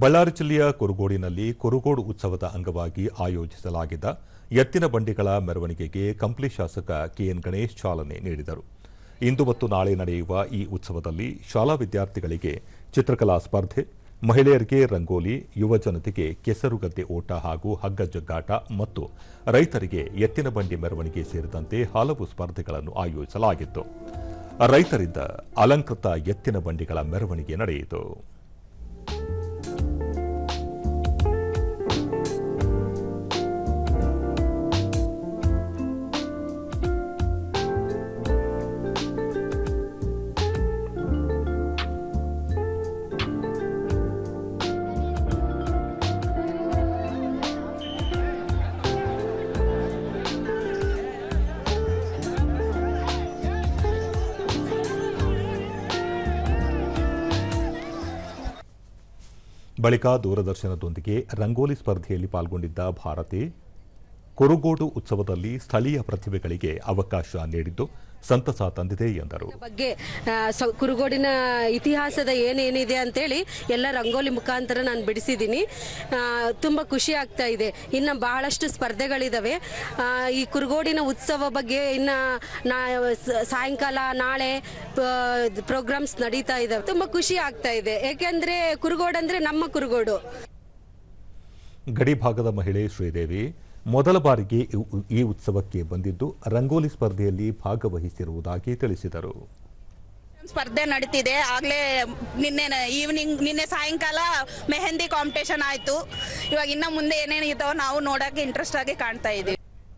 ಬಳ್ಳಾರಿ ಜಿಲ್ಲೆಯ ಕುರುಗೋಡಿನಲ್ಲಿ ಕುರುಗೋಡು ಉತ್ಸವದ ಅಂಗವಾಗಿ ಆಯೋಜಿಸಲಾಗಿದ್ದ ಎತ್ತಿನ ಬಂಡಿಗಳ ಮೆರವಣಿಗೆಗೆ ಕಂಪ್ಲಿ ಶಾಸಕ ಕೆಎನ್ ಗಣೇಶ್ ಚಾಲನೆ ನೀಡಿದರು. ಇಂದು ಮತ್ತು ನಾಳೆ ನಡೆಯುವ ಈ ಉತ್ಸವದಲ್ಲಿ ಶಾಲಾ ವಿದ್ಯಾರ್ಥಿಗಳಿಗೆ ಚಿತ್ರಕಲಾ ಸ್ಪರ್ಧೆ, ಮಹಿಳೆಯರಿಗೆ ರಂಗೋಲಿ, ಯುವ ಜನತೆಗೆ ಕೆಸರುಗದ್ದೆ ಓಟ ಹಾಗೂ ಹಗ್ಗ ಜಗ್ಗಾಟ ಮತ್ತು ರೈತರಿಗೆ ಎತ್ತಿನ ಬಂಡಿ ಮೆರವಣಿಗೆ ಸೇರಿದಂತೆ ಹಲವು ಸ್ಪರ್ಧೆಗಳನ್ನು ಆಯೋಜಿಸಲಾಗಿತ್ತು. ರೈತರಿಂದ ಅಲಂಕೃತ ಎತ್ತಿನ ಬಂಡಿಗಳ ಮೆರವಣಿಗೆ ನಡೆಯಿತು. ಬಳಿಕ ದೂರದರ್ಶನದೊಂದಿಗೆ ರಂಗೋಲಿ ಸ್ಪರ್ಧೆಯಲ್ಲಿ ಪಾಲ್ಗೊಂಡಿದ್ದ ಭಾರತಿ ಕುರುಗೋಡು ಉತ್ಸವದಲ್ಲಿ ಸ್ಥಳೀಯ ಪ್ರತಿಭೆಗಳಿಗೆ ಅವಕಾಶ ನೀಡಿದ್ದು ಸಂತಸ ತಂದಿದೆ ಎಂದರು. ಬಗ್ಗೆ ಕುರುಗೋಡಿನ ಇತಿಹಾಸದ ಏನೇನಿದೆ ಅಂತೇಳಿ ಎಲ್ಲ ರಂಗೋಲಿ ಮುಖಾಂತರ ನಾನು ಬಿಡಿಸಿದ್ದೀನಿ ತುಂಬ ಖುಷಿ ಆಗ್ತಾ ಇದೆ. ಇನ್ನು ಬಹಳಷ್ಟು ಸ್ಪರ್ಧೆಗಳಿದ್ದಾವೆ ಈ ಕುರುಗೋಡಿನ ಉತ್ಸವ ಬಗ್ಗೆ ಇನ್ನು ನಾ ಸಾಯಂಕಾಲ ನಾಳೆ ಪ್ರೋಗ್ರಾಮ್ಸ್ ನಡೀತಾ ಇದ್ದಾವೆ ತುಂಬ ಖುಷಿ ಆಗ್ತಾ ಇದೆ. ಏಕೆಂದ್ರೆ ಕುರುಗೋಡು ಅಂದರೆ ನಮ್ಮ ಕುರುಗೋಡು. ಗಡಿ ಭಾಗದ ಮಹಿಳೆ ಶ್ರೀದೇವಿ ಮೊದಲ ಬಾರಿಗೆ ಈ ಉತ್ಸವಕ್ಕೆ ಬಂದಿದ್ದು ರಂಗೋಲಿ ಸ್ಪರ್ಧೆಯಲ್ಲಿ ಭಾಗವಹಿಸಿರುವುದಾಗಿ ತಿಳಿಸಿದರು. ಸ್ಪರ್ಧೆ ನಡೀತಿದೆ. ಆಗ್ಲೇ ನಿನ್ನೆ ಈವ್ನಿಂಗ್ ನಿನ್ನೆ ಸಾಯಂಕಾಲ ಮೆಹಂದಿ ಕಾಂಪಿಟೇಷನ್ ಆಯ್ತು. ಇವಾಗ ಇನ್ನ ಮುಂದೆ ಏನೇನು ನಾವು ನೋಡಕ್ಕೆ ಇಂಟ್ರೆಸ್ಟ್ ಆಗಿ ಕಾಣ್ತಾ ಇದೀವಿ.